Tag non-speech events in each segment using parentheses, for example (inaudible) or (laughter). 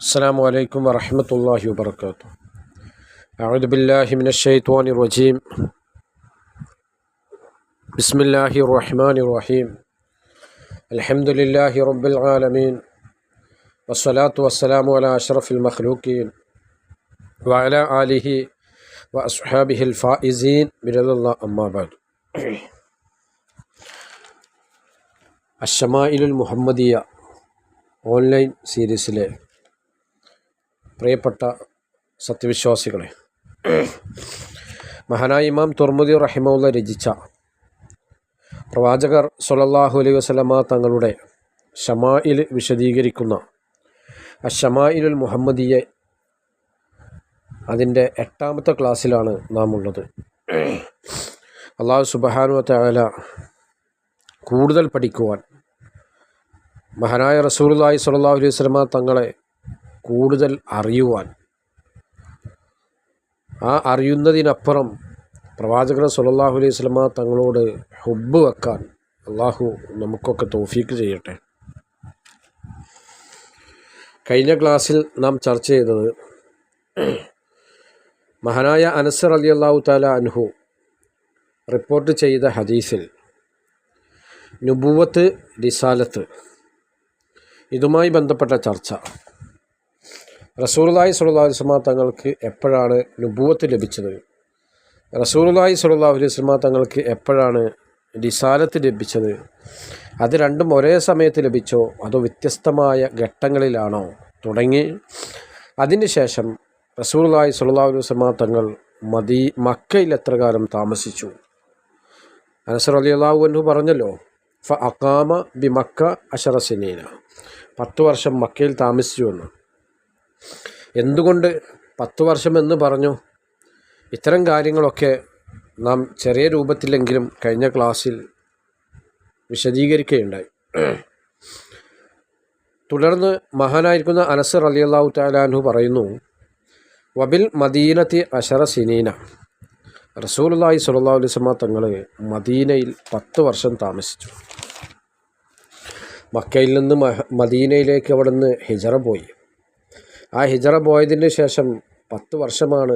السلام عليكم ورحمة الله وبركاته أعوذ بالله من الشيطان الرجيم بسم الله الرحمن الرحيم الحمد لله رب العالمين والصلاة والسلام على أشرف المخلوقين وعلى آله وأصحابه الفائزين برضا الله أما بعد الشمائل المحمدية online സീരീസിലെ പ്രിയപ്പെട്ട സത്യവിശ്വാസികളെ മഹാനായ ഇമാം തുർമുദി റഹിമുള്ള രചിച്ച പ്രവാചകർ സൊലല്ലാഹു അലൈഹി വസ്ലമ തങ്ങളുടെ ഷമായിൽ വിശദീകരിക്കുന്ന ആ ഷമായിലുൽ മുഹമ്മദിയെ അതിന്റെ എട്ടാമത്തെ ക്ലാസ്സിലാണ് നാം ഉള്ളത് അള്ളാഹു സുബഹാനു തല കൂടുതൽ പഠിക്കുവാൻ മഹാനായ റസൂലുള്ളാഹി സ്വല്ലല്ലാഹു അലൈഹി വസ്ലമ തങ്ങളെ കൂടുതൽ അറിയുവാൻ. ആ അറിയുന്നതിനപ്പുറം പ്രവാചകർ സല്ലല്ലാഹു അലൈഹി സ്വലമ തങ്ങളോട് ഹുബ്ബ് വെക്കാൻ അള്ളാഹു നമുക്കൊക്കെ തോഫീക്ക് ചെയ്യട്ടെ. കഴിഞ്ഞ ക്ലാസ്സിൽ നാം ചർച്ച ചെയ്തത് മഹാനായ അനസർ അലി അള്ളാഹു താല അൻഹു റിപ്പോർട്ട് ചെയ്ത ഹദീസിൽ നുബൂവത്ത് റിസാലത്ത് ഇതുമായി ബന്ധപ്പെട്ട ചർച്ച. റസൂർലായി സുല്ലാ വസ്ലമ തങ്ങൾക്ക് എപ്പോഴാണ് നുബൂവത്ത് ലഭിച്ചത്? റസൂർലായി സുല്ലാ വസ്ലമ തങ്ങൾക്ക് എപ്പോഴാണ് രിസാലത്ത് ലഭിച്ചത്? അത് രണ്ടും ഒരേ സമയത്ത് ലഭിച്ചോ? അതോ വ്യത്യസ്തമായ ഘട്ടങ്ങളിലാണോ? തുടങ്ങി. അതിനുശേഷം റസൂർലായി സുല്ലാ വസ്ലമ തങ്ങൾ മദീ മക്കയിൽ എത്ര കാലം താമസിച്ചു? അനസർ അലി അള്ളാഹു പറഞ്ഞല്ലോ ഫ അക്കാമ ബി മക്ക അഷറസിനീന പത്ത് വർഷം മക്കയിൽ താമസിച്ചു എന്ന്. എന്തുകൊണ്ട് പത്ത് വർഷം എന്ന് പറഞ്ഞു? ഇത്തരം കാര്യങ്ങളൊക്കെ നാം ചെറിയ രൂപത്തിലെങ്കിലും കഴിഞ്ഞ ക്ലാസ്സിൽ വിശദീകരിക്കുകയുണ്ടായി. തുടർന്ന് മഹാനായിരിക്കുന്ന അനസ് അള്ളാഹു താലാൻഹു പറയുന്നു വബിൽ മദീനത്തി അഷറ സിനീന. റസൂലുല്ലാഹി അലൈഹി വസല്ലം തങ്ങൾ മദീനയിൽ പത്ത് വർഷം താമസിച്ചു. മക്കയിൽ നിന്ന് മദീനയിലേക്ക് അവിടെ നിന്ന് ഹിജറ പോയി. ആ ഹിജറ പോയതിന് ശേഷം പത്ത് വർഷമാണ്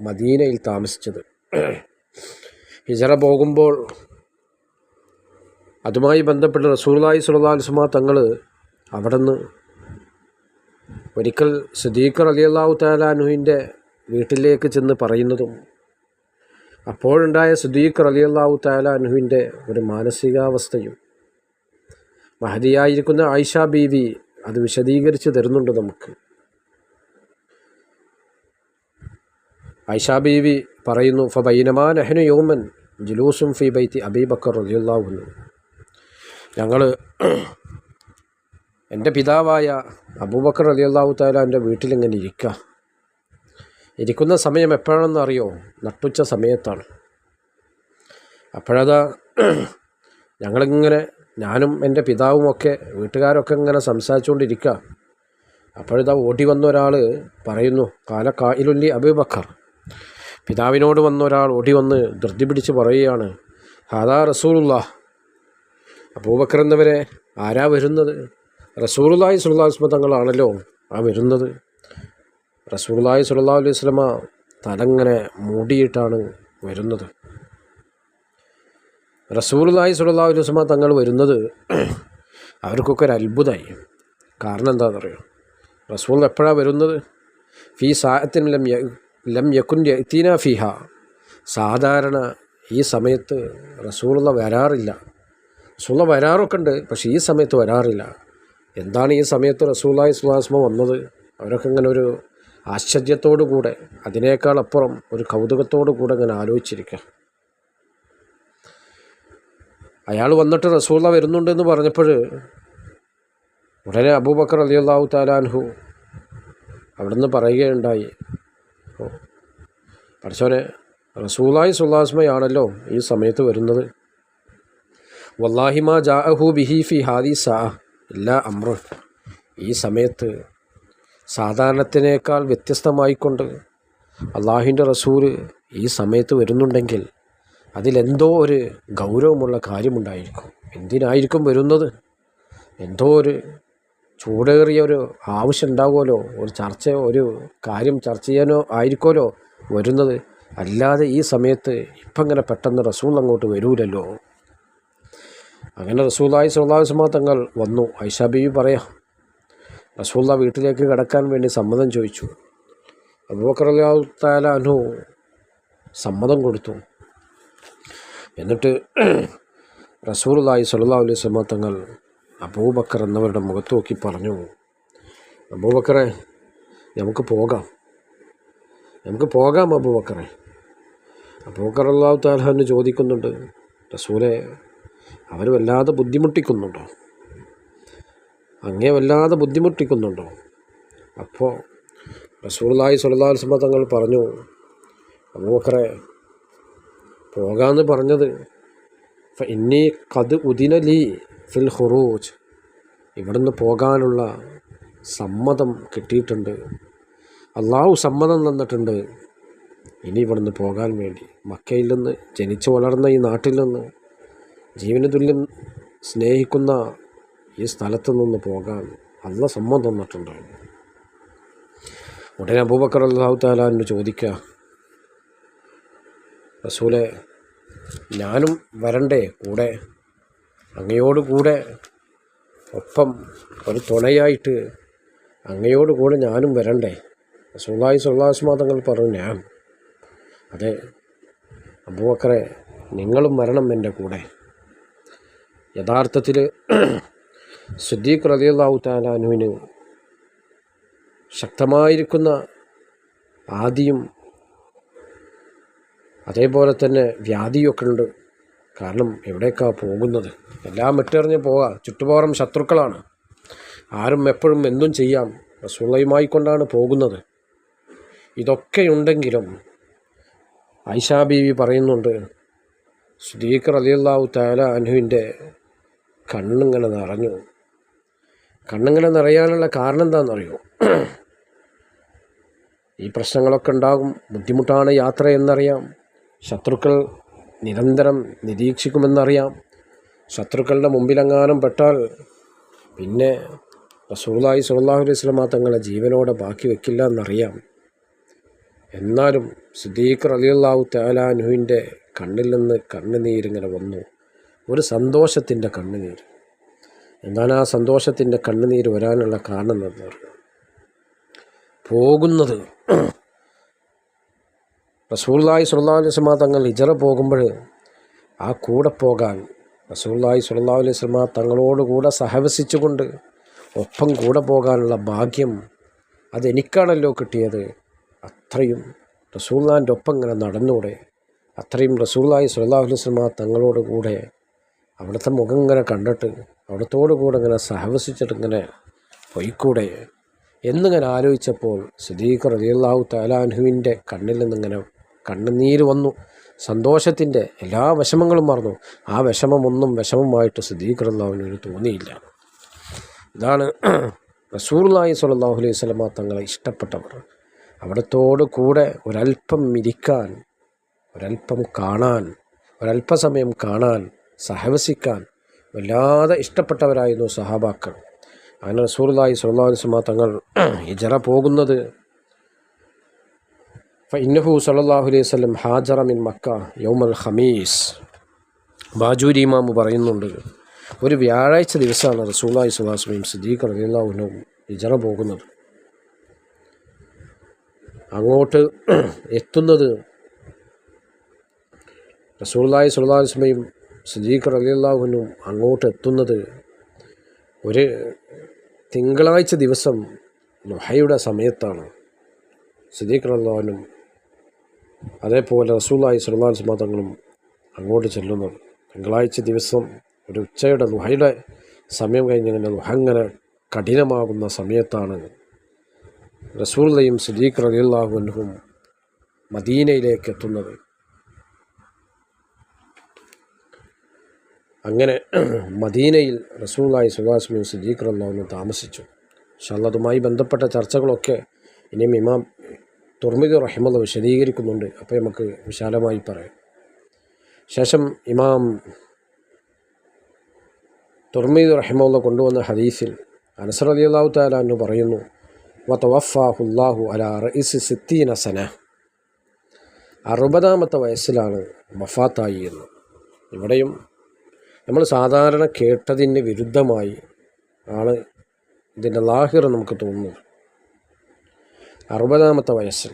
മദീനയിൽ താമസിച്ചത്. ഹിജറ പോകുമ്പോൾ അതുമായി ബന്ധപ്പെട്ട് റസൂർലായി സുലതാൽസുമ തങ്ങൾ അവിടെ നിന്ന് ഒരിക്കൽ സദീഖർ അലി അള്ളാഹു താലാനുഹിന്റെ വീട്ടിലേക്ക് ചെന്ന് പറയുന്നതും അപ്പോഴുണ്ടായ സുദീഖർ അലി അള്ളാഹു താലാനുഹിന്റെ ഒരു മാനസികാവസ്ഥയും മഹതിയായിരിക്കുന്ന ആയിഷ ബീവി അത് വിശദീകരിച്ച് തരുന്നുണ്ട് നമുക്ക്. ആയിഷ ബീവി പറയുന്നു ഫബൈനമാ നെഹ്നു യോമൻ ജുലൂസും ഫി ബൈത്തി അബീബക്കർ റലിയുള്ളാഹുന്നു ഞങ്ങൾ എന്റെ പിതാവായ അബൂബക്കർ അലി അള്ളാഹു താല എന്റെ വീട്ടിലിങ്ങനെ ഇരിക്കുക ഇരിക്കുന്ന സമയം എപ്പോഴാണെന്ന് അറിയോ? നട്ടുച്ച സമയത്താണ്. അപ്പോഴതാ ഞങ്ങളിങ്ങനെ ഞാനും എന്റെ പിതാവുമൊക്കെ വീട്ടുകാരൊക്കെ ഇങ്ങനെ സംസാരിച്ചുകൊണ്ടിരിക്കുക അപ്പോഴതാ ഓടി വന്ന ഒരാൾ പറയുന്നു കാല കായിലുല്ലി അബൂബക്കർ പിതാവിനോട് വന്ന ഒരാൾ ഓടി വന്ന് ധൃതി പിടിച്ച് പറയുകയാണ് ഹാദാ റസൂലുള്ള. അബൂബക്കർ എന്നവരെ ആരാ വരുന്നത്? റസൂലുല്ലാഹി സുല്ലാസ്മ തങ്ങളാണല്ലോ ആ വരുന്നത്. റസൂലുല്ലാഹി സുല്ലാ അലൈഹി സ്വലമ തലങ്ങനെ മൂടിയിട്ടാണ് വരുന്നത്. റസൂലുല്ലാഹി സുല്ലാ അലൈഹി സ്വലമ തങ്ങൾ വരുന്നത് (clears throat) അവർക്കൊക്കെ ഒരു അത്ഭുതമായി. കാരണം എന്താണെന്നറിയോ? റസൂൽ എപ്പോഴാണ് വരുന്നത്? ഫീ സാഹത്തിന് ലം യക്കുന്റെ യക്കുൻ യത്തീന ഫിഹ. സാധാരണ ഈ സമയത്ത് റസൂള വരാറില്ല. റസൂള വരാറൊക്കെ ഉണ്ട് പക്ഷേ ഈ സമയത്ത് വരാറില്ല. എന്താണ് ഈ സമയത്ത് റസൂലായി സുഹാസ്മ വന്നത്? അവരൊക്കെ ഇങ്ങനെ ഒരു ആശ്ചര്യത്തോടു കൂടെ അതിനേക്കാൾ അപ്പുറം ഒരു കൗതുകത്തോടു കൂടെ ഇങ്ങനെ ആലോചിച്ചിരിക്കുക അയാൾ വന്നിട്ട് റസൂള്ള വരുന്നുണ്ടെന്ന് പറഞ്ഞപ്പോൾ ഉടനെ അബൂബക്കർ അലി അള്ളാഹു താലാൻഹു അവിടുന്ന് പറയുകയുണ്ടായി ഓ. പഠിച്ചവരെ റസൂലായി സുല്ലാസ്മയാണല്ലോ ഈ സമയത്ത് വരുന്നത്. വല്ലാഹിമ ജാഅഹു ബിഹി ഫി ഹാദി സാ ഇല്ല അമ്ര. ഈ സമയത്ത് സാധാരണത്തിനേക്കാൾ വ്യത്യസ്തമായിക്കൊണ്ട് അള്ളാഹിന്റെ റസൂൽ ഈ സമയത്ത് വരുന്നുണ്ടെങ്കിൽ അതിലെന്തോ ഒരു ഗൗരവമുള്ള കാര്യമുണ്ടായിരിക്കും. എന്തിനായിരിക്കും വരുന്നത്? എന്തോ ഒരു ചൂടേറിയ ഒരു ആവശ്യം ഉണ്ടാകുമല്ലോ ഒരു ചർച്ചയോ ഒരു കാര്യം ചർച്ച ചെയ്യാനോ ആയിരിക്കുമല്ലോ വരുന്നത്. അല്ലാതെ ഈ സമയത്ത് ഇപ്പം ഇങ്ങനെ പെട്ടെന്ന് റസൂൽ അങ്ങോട്ട് വരൂലല്ലോ. അങ്ങനെ റസൂലായി സുല്ലാസ്മാ തങ്ങൾ വന്നു. ഐഷാ ബീവി പറയാം റസൂല്ല വീട്ടിലേക്ക് കിടക്കാൻ വേണ്ടി സമ്മതം ചോദിച്ചു. അബൂബക്കർ അല്ലാഹു സമ്മതം കൊടുത്തു. എന്നിട്ട് റസൂലായി സുല്ലാ അലൈഹി സ്വലമ തങ്ങൾ അബൂബക്കർ എന്നവരുടെ മുഖത്ത് നോക്കി പറഞ്ഞു അബൂബക്കറെ നമുക്ക് പോകാം. നമുക്ക് പോകാം അബൂബക്കറെ. അബൂബക്കർ അള്ളാഹു താലഹാന് ചോദിക്കുന്നുണ്ട് റസൂലെ അവർ വല്ലാതെ ബുദ്ധിമുട്ടിക്കുന്നുണ്ടോ? അങ്ങേ വല്ലാതെ ബുദ്ധിമുട്ടിക്കുന്നുണ്ടോ? അപ്പോൾ റസൂലായി സുലതാൽസമ തങ്ങൾ പറഞ്ഞു അബൂബക്കറെ പോകാമെന്ന് പറഞ്ഞത് ഇന്നീ കത് ഉദിനലി ഫിൽ ഹുറൂജ് ഇവിടുന്ന് പോകാനുള്ള സമ്മതം കിട്ടിയിട്ടുണ്ട്. അള്ളാഹു സമ്മതം തന്നിട്ടുണ്ട്. ഇനി ഇവിടുന്ന് പോകാൻ വേണ്ടി. മക്കയിൽ നിന്ന് ജനിച്ചു വളർന്ന ഈ നാട്ടിൽ നിന്ന് ജീവന തുല്യം സ്നേഹിക്കുന്ന ഈ സ്ഥലത്ത് നിന്ന് പോകാൻ അല്ല സമ്മതം തന്നിട്ടുണ്ട്. ഉടനെ അബൂബക്കർ അള്ളാഹു താലാന്ന് ചോദിക്കുക റസൂലെ ഞാനും വരണ്ടേ? കൂടെ അങ്ങയോട് കൂടെ ഒപ്പം ഒരു തുണയായിട്ട് അങ്ങയോട് കൂടെ ഞാനും വരണ്ടേ? റസൂലായി സുല്ലാസ്മാ തങ്ങൾ പറഞ്ഞു ഞാൻ. അതെ അബൂബക്കറെ നിങ്ങളും വരണം എന്റെ കൂടെ. യഥാർത്ഥത്തിൽ സുദ്ദീഖ് റലിയല്ലാഹു ശക്തമായിരിക്കുന്ന ആദിയും അതേപോലെ തന്നെ വ്യാധിയൊക്കെ ഉണ്ട്. കാരണം എവിടേക്കാണ് പോകുന്നത്? എല്ലാം വിട്ടെറിഞ്ഞ് പോകാം. ചുറ്റുപാടും ശത്രുക്കളാണ്. ആരും എപ്പോഴും എന്തും ചെയ്യാം. റസൂളയുമായി കൊണ്ടാണ് പോകുന്നത്. ഇതൊക്കെയുണ്ടെങ്കിലും ഐഷാ ബീവി പറയുന്നുണ്ട് സുദീഖ് റലിയല്ലാഹു താല അനുവിന്റെ കണ്ണിങ്ങനെ നിറഞ്ഞു. കണ്ണിങ്ങനെ നിറയാനുള്ള കാരണം എന്താണെന്നറിയോ ഈ പ്രശ്നങ്ങളൊക്കെ ഉണ്ടാകും. ബുദ്ധിമുട്ടാണ് യാത്ര എന്നറിയാം ശത്രുക്കൾ നിരന്തരം നിരീക്ഷിക്കുമെന്നറിയാം. ശത്രുക്കളുടെ മുമ്പിലെങ്ങാനും പെട്ടാൽ പിന്നെ റസൂലായി സുല്ലാഹു അലൈഹി സ്വലമാ തങ്ങളെ ജീവനോടെ ബാക്കി വെക്കില്ല എന്നറിയാം. എന്നാലും സിദ്ദീഖ് റലിയല്ലാഹു താലാനുവിന്റെ കണ്ണിൽ നിന്ന് കണ്ണുനീരിങ്ങനെ വന്നു. ഒരു സന്തോഷത്തിന്റെ കണ്ണുനീർ എന്താണ് ആ സന്തോഷത്തിന്റെ കണ്ണുനീര് വരാനുള്ള കാരണം എന്ന് പറഞ്ഞു പോകുന്നത് റസൂള്ളായി സുല്ലാ അലൈഹി സ്വലാ തങ്ങൾ ഇജറ പോകുമ്പോൾ ആ കൂടെ പോകാൻ റസൂള്ളായി സുല്ലാ അലൈഹി തങ്ങളോട് കൂടെ സഹവസിച്ചുകൊണ്ട് ഒപ്പം കൂടെ പോകാനുള്ള ഭാഗ്യം അതെനിക്കാണല്ലോ കിട്ടിയത്. അത്രയും റസൂള്ളാന്റെ ഒപ്പം ഇങ്ങനെ നടന്നൂടെ. അത്രയും റസൂള്ളായി സുല്ലാ അലൈഹി സ്വലമ തങ്ങളോട് കൂടെ അവിടുത്തെ മുഖം ഇങ്ങനെ കണ്ടിട്ട് അവിടത്തോടു കൂടെ ഇങ്ങനെ സഹവസിച്ചിട്ട് ഇങ്ങനെ പൊയ്ക്കൂടെ എന്നിങ്ങനെ ആലോചിച്ചപ്പോൾ സുദീഖ് റലിയല്ലാഹു താലാൻഹുവിന്റെ കണ്ണിൽ നിന്നിങ്ങനെ കണ്ണുനീര് വന്നു. സന്തോഷത്തിന്റെ എല്ലാ വിഷമങ്ങളും മറന്നു. ആ വിഷമമൊന്നും വിഷമമായിട്ട് സിദ്ധീകൃതാവിന് ഒരു തോന്നിയില്ല. ഇതാണ് റസൂർലായി സ്വല്ലല്ലാഹു അലൈഹി സ്വലമ തങ്ങളെ ഇഷ്ടപ്പെട്ടവർ. അവിടത്തോട് കൂടെ ഒരല്പം ഇരിക്കാൻ ഒരല്പം കാണാൻ ഒരല്പസമയം കാണാൻ സഹവസിക്കാൻ വല്ലാതെ ഇഷ്ടപ്പെട്ടവരായിരുന്നു സഹാബാക്കൾ. അങ്ങനെ റസൂർലായി സ്വല്ലാസ്മ തങ്ങൾ ഇജറ പോകുന്നത് ഇന്നഹു സല്ലാഹു അലൈഹി വല്ലം ഹാജറ മിൻ മക്ക യൗമൽ ഹമീസ് ബാജൂരി ഇമാമ് പറയുന്നുണ്ട് ഒരു വ്യാഴാഴ്ച ദിവസമാണ് റസൂലായി സുഹാസ്മയും സിദ്ദീഖ് റലിയുള്ളാഹുനും ഇജറ പോകുന്നത്. അങ്ങോട്ട് എത്തുന്നത് റസൂലായി സ്വലാസ്മയും സിദ്ദീഖ് റലിയുള്ളാഹുനും അങ്ങോട്ട് എത്തുന്നത് ഒരു തിങ്കളാഴ്ച ദിവസം ലുഹയുടെ സമയത്താണ്. സിദ്ദീഖ് റല്ലാനും അതേപോലെ റസൂലായി സുല്ലാസ്മ സുമാതങ്ങളും അങ്ങോട്ട് ചെല്ലുന്നു. തിങ്കളാഴ്ച ദിവസം ഒരു ഉച്ചയുടെ ദുഹയുടെ സമയം കഴിഞ്ഞിങ്ങനെ നുഹ അങ്ങനെ കഠിനമാകുന്ന സമയത്താണ് റസൂലയും സിദ്ദീഖ് റലിയുള്ളാഹുനും മദീനയിലേക്ക് എത്തുന്നത്. അങ്ങനെ മദീനയിൽ റസൂലായി സുഹാസ്മിയും സിദ്ദീഖ് റല്ലാഹുവിനും താമസിച്ചു. അതുമായി ബന്ധപ്പെട്ട ചർച്ചകളൊക്കെ ഇനിയും ഇമാം തുർമിദ് റഹിമത വിശദീകരിക്കുന്നുണ്ട്. അപ്പോൾ നമുക്ക് വിശാലമായി പറയാം. ശേഷം ഇമാം തുർമീദ് റഹിമുള്ള കൊണ്ടുവന്ന ഹദീസിൽ അനസർ അലി അള്ളാഹു താലാന്നു പറയുന്നു വത്തവഫാഹുല്ലാഹു അലാ റഇസ് സിത്തീന സന. അറുപതാമത്തെ വയസ്സിലാണ് വഫാത്തായി എന്ന്. ഇവിടെയും നമ്മൾ സാധാരണ കേട്ടതിന് വിരുദ്ധമായി ആണ് ഇതിന്റെ ലാഹിർ നമുക്ക് തോന്നുന്നത്. അറുപതാമത്തെ വയസ്സിൽ.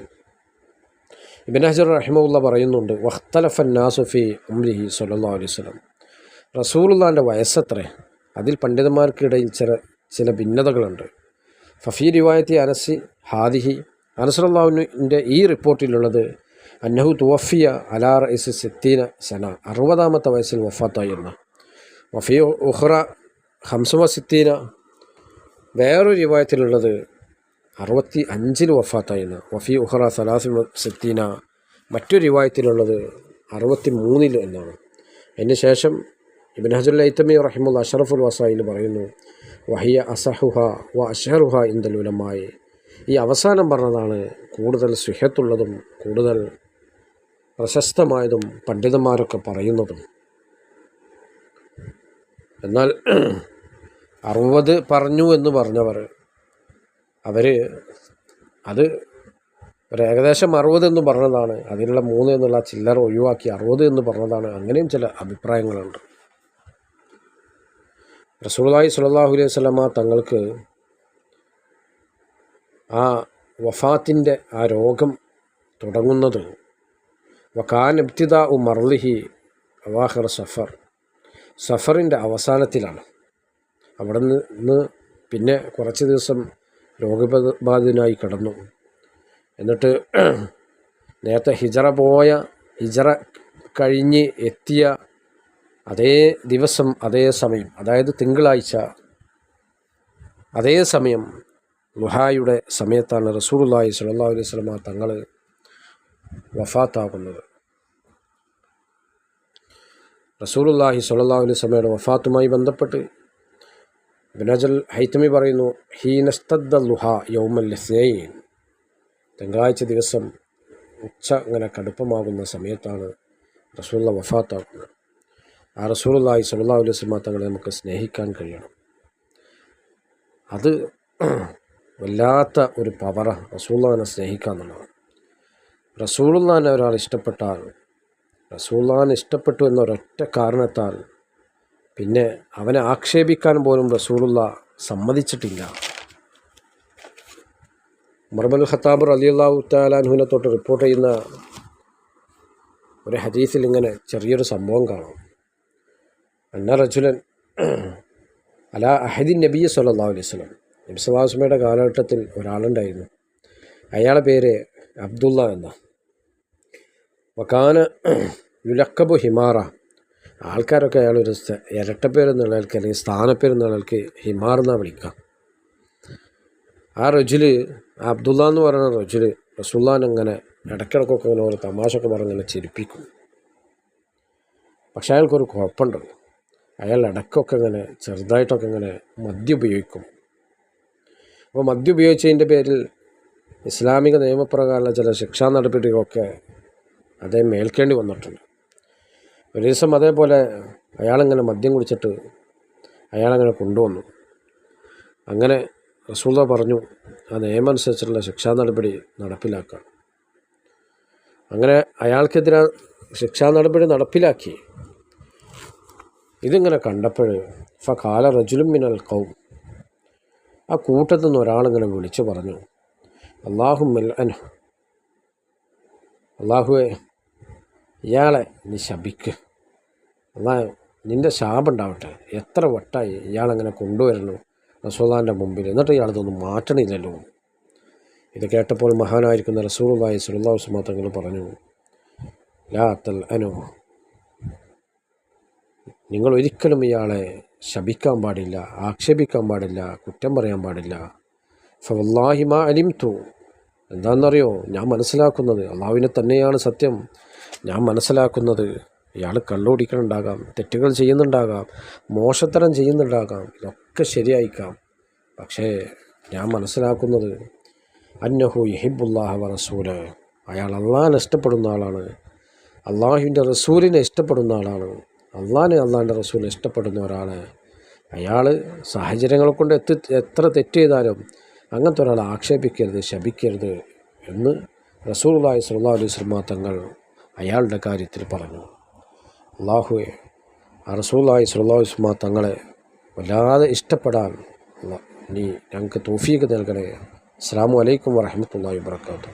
ഇബിൻ ഹജർ റഹിമുള്ള പറയുന്നുണ്ട് വഖ്തലഫൻ നാസുഫി ഉംലിഹി സല്ലാ അലൈഹി സ്വലം റസൂലുള്ളാന്റെ വയസ്സത്ര? അതിൽ പണ്ഡിതന്മാർക്കിടയിൽ ചില ചില ഭിന്നതകളുണ്ട്. ഫഫീ റിവായത്തി അനസി ഹാദിഹി അനസറുല്ലാവിന്റെ ഈ റിപ്പോർട്ടിലുള്ളത് അന്നഹു തുവഫിയ അലാർ ഇസ് സിത്തീന സന അറുപതാമത്തെ വയസ്സിൽ വഫാത്തായി എന്ന വഫി ഉഹ്റ ഹംസുവ സിത്തീന വേറൊരു റിവായത്തിലുള്ളത് അറുപത്തി അഞ്ചിൽ വഫാത്തായിരുന്നു വഫി ഉഹറ സലാസി സിത്തീന. മറ്റൊരു റിവായത്തിലുള്ളത് അറുപത്തി മൂന്നിൽ എന്നാണ്. അതിന് ശേഷം ഇബിൻ ഹജുൽ ഐത്തമി റഹിമുൽ അഷറഫുൽ വസായിൽ പറയുന്നു വഹിയ അസഹുഹ വ അഷറുഹ ഇന്ദലുലമായി ഈ അവസാനം പറഞ്ഞതാണ് കൂടുതൽ സുഹത്തുള്ളതും കൂടുതൽ പ്രശസ്തമായതും പണ്ഡിതന്മാരൊക്കെ പറയുന്നതും. എന്നാൽ (clears throat) അറുപത് പറഞ്ഞു എന്ന് പറഞ്ഞവർ അവർ അത് ഒരു ഏകദേശം അറുപത് എന്ന് പറഞ്ഞതാണ്. അതിലുള്ള മൂന്ന് എന്നുള്ള ചില്ലറ ഒഴിവാക്കി അറുപത് എന്ന് പറഞ്ഞതാണ്. അങ്ങനെയും ചില അഭിപ്രായങ്ങളുണ്ട്. റസൂലായി സുലല്ലാഹു അലൈഹി സ്വലമ തങ്ങൾക്ക് ആ വഫാത്തിന്റെ ആ രോഗം തുടങ്ങുന്നത് വക്കാൻ ഇബ്തിദ ഉ മർലിഹി അവാഹർ സഫർ. സഫറിന്റെ അവസാനത്തിലാണ്. അവിടെ നിന്ന് പിന്നെ കുറച്ച് ദിവസം രോഗബാധിതനായി കിടന്നു. എന്നിട്ട് നേരത്തെ ഹിജറ പോയ ഹിജറ കഴിഞ്ഞ് എത്തിയ അതേ ദിവസം അതേ സമയം അതായത് തിങ്കളാഴ്ച അതേ സമയം ലുഹായുടെ സമയത്താണ് റസൂലുല്ലാഹി സലാ അലൈഹി സ്വലമ തങ്ങൾ വഫാത്താകുന്നത്. റസൂലുല്ലാഹി സ്വല്ലല്ലാഹു അലൈഹി സ്വലമയുടെ വഫാത്തുമായി ബന്ധപ്പെട്ട് ബിനജൽ ഹൈത്തമി പറയുന്നു ഹീനസ്തദ്ദ ലുഹ യൗമൽ തിങ്കളാഴ്ച ദിവസം ഉച്ച ഇങ്ങനെ കടുപ്പമാകുന്ന സമയത്താണ് റസൂള്ള വഫാത്താക്കുന്നത് ആ റസൂലുള്ളാഹി സുല്ലാ അലൈഹി വസല്ലമ തങ്ങളെ നമുക്ക് സ്നേഹിക്കാൻ കഴിയണം. അത് വല്ലാത്ത ഒരു പവറ റസൂള്ളാനെ സ്നേഹിക്കുക എന്നുള്ളതാണ് റസൂലുള്ളാനെ ഒരാൾ ഇഷ്ടപ്പെട്ടാൽ റസൂള്ളാൻ ഇഷ്ടപ്പെട്ടു എന്നൊരൊറ്റ കാരണത്താൽ പിന്നെ അവനെ ആക്ഷേപിക്കാൻ പോലും റസൂലുള്ള സമ്മതിച്ചിട്ടില്ല. മർബൽ ഖത്താബ് അലി അള്ളാഹു താലാൻഹുവിനെ തൊട്ട് റിപ്പോർട്ട് ചെയ്യുന്ന ഒരു ഹദീസിൽ ഇങ്ങനെ ചെറിയൊരു സംഭവം കാണാം. അന്ന റജുലൻ അല അഹദിൻ നബിയ സല്ലാ അലൈഹി സ്വലം നബിസ്വാസ്മയുടെ കാലഘട്ടത്തിൽ ഒരാളുണ്ടായിരുന്നു. അയാളുടെ പേര് അബ്ദുള്ള എന്ന വക്കാന യുലക്കബു ഹിമാറ. ആൾക്കാരൊക്കെ അയാളൊരു ഇരട്ടപ്പേരെന്നുള്ള ആൾക്ക് അല്ലെങ്കിൽ സ്ഥാനപ്പേരെന്നുള്ള ആൾക്ക് ഹിമാർ എന്നാണ് വിളിക്കുക. ആ റജുൽ അബ്ദുള്ള എന്ന് പറയുന്ന റജുൽ റസുല്ലാൻ അങ്ങനെ ഇടയ്ക്കിടക്കൊക്കെ ഇങ്ങനെ ഓരോ പറഞ്ഞ് ഇങ്ങനെ ചിരിപ്പിക്കും. പക്ഷേ അയാൾക്കൊരു കുഴപ്പമുണ്ട് അയാൾ ഇടയ്ക്കൊക്കെ ഇങ്ങനെ ചെറുതായിട്ടൊക്കെ ഇങ്ങനെ മദ്യം ഉപയോഗിക്കും. അപ്പോൾ മദ്യം ഉപയോഗിച്ചതിന്റെ പേരിൽ ഇസ്ലാമിക നിയമപ്രകാരമുള്ള ചില ശിക്ഷാ നടപടികളൊക്കെ അദ്ദേഹം മേൽക്കേണ്ടി വന്നിട്ടുണ്ട്. ഒരു ദിവസം അതേപോലെ അയാളിങ്ങനെ മദ്യം കുടിച്ചിട്ട് അയാളങ്ങനെ കൊണ്ടുവന്നു. അങ്ങനെ റസൂല പറഞ്ഞു ആ നിയമം അനുസരിച്ചുള്ള ശിക്ഷാ നടപടി നടപ്പിലാക്കാം. അങ്ങനെ അയാൾക്കെതിരെ ശിക്ഷാ നടപടി നടപ്പിലാക്കി. ഇതിങ്ങനെ കണ്ടപ്പോൾ ഫ കാല റജുലും മിനൽ കൗം ആ കൂട്ടത്തിൽ നിന്ന് ഒരാളിങ്ങനെ വിളിച്ചു പറഞ്ഞു അള്ളാഹു മെൽ അൻ അള്ളാഹുവെ ഇയാളെ നീ ശപിക്ക്. അള്ളാ നിന്റെ ശാപം ഉണ്ടാവട്ടെ എത്ര വട്ടായി ഇയാളങ്ങനെ കൊണ്ടുവരണം റസൂലാന്റെ മുമ്പിൽ? എന്നിട്ട് ഇയാളതൊന്നും മാറ്റണില്ലല്ലോ. ഇത് കേട്ടപ്പോൾ മഹാനായിരിക്കുന്ന അലൈഹി വസല്ലം തങ്ങൾ പറഞ്ഞു ലാ തൽ അനു നിങ്ങൾ ഒരിക്കലും ഇയാളെ ശപിക്കാൻ പാടില്ല ആക്ഷേപിക്കാൻ പാടില്ല കുറ്റം പറയാൻ പാടില്ല. ഫവല്ലാഹി മാ അലിംതു. എന്താണെന്നറിയോ? ഞാൻ മനസ്സിലാക്കുന്നത് അള്ളാഹുവിനെ തന്നെയാണ് സത്യം. ഞാൻ മനസ്സിലാക്കുന്നത് ഇയാൾ കള്ളുപിടിക്കുന്നുണ്ടാകാം തെറ്റുകൾ ചെയ്യുന്നുണ്ടാകാം മോശത്തരം ചെയ്യുന്നുണ്ടാകാം ഇതൊക്കെ ശരിയായിക്കാം. പക്ഷേ ഞാൻ മനസ്സിലാക്കുന്നത് അന്നഹു യഹിബുല്ലാഹ റസൂൽ അയാൾ അള്ളാഹിനെ ഇഷ്ടപ്പെടുന്ന ആളാണ്. അള്ളാഹുവിന്റെ റസൂലിനെ ഇഷ്ടപ്പെടുന്ന ആളാണ്. അള്ളാഹിനെ അള്ളാഹിന്റെ റസൂലിനെ ഇഷ്ടപ്പെടുന്ന ഒരാളെ. അയാൾ സാഹചര്യങ്ങൾ കൊണ്ട് എത്തി എത്ര തെറ്റ് ചെയ്താലും അങ്ങനത്തെ ഒരാളെ ആക്ഷേപിക്കരുത് ശപിക്കരുത് എന്ന് റസൂലുള്ളാഹി സുല്ലാ അലൈഹി വസല്ലം തങ്ങൾ അയാളുടെ കാര്യത്തിൽ പറഞ്ഞു. അള്ളാഹുവെ അറസൂലായി സുല്ലാസ്മ തങ്ങളെ വല്ലാതെ ഇഷ്ടപ്പെടാൻ നീ ഞങ്ങൾക്ക് തോഫീക്ക് നൽകണേ. അസ്സാം വലൈക്കും വരഹമത്തല്ലാ വാബർക്കാത്തു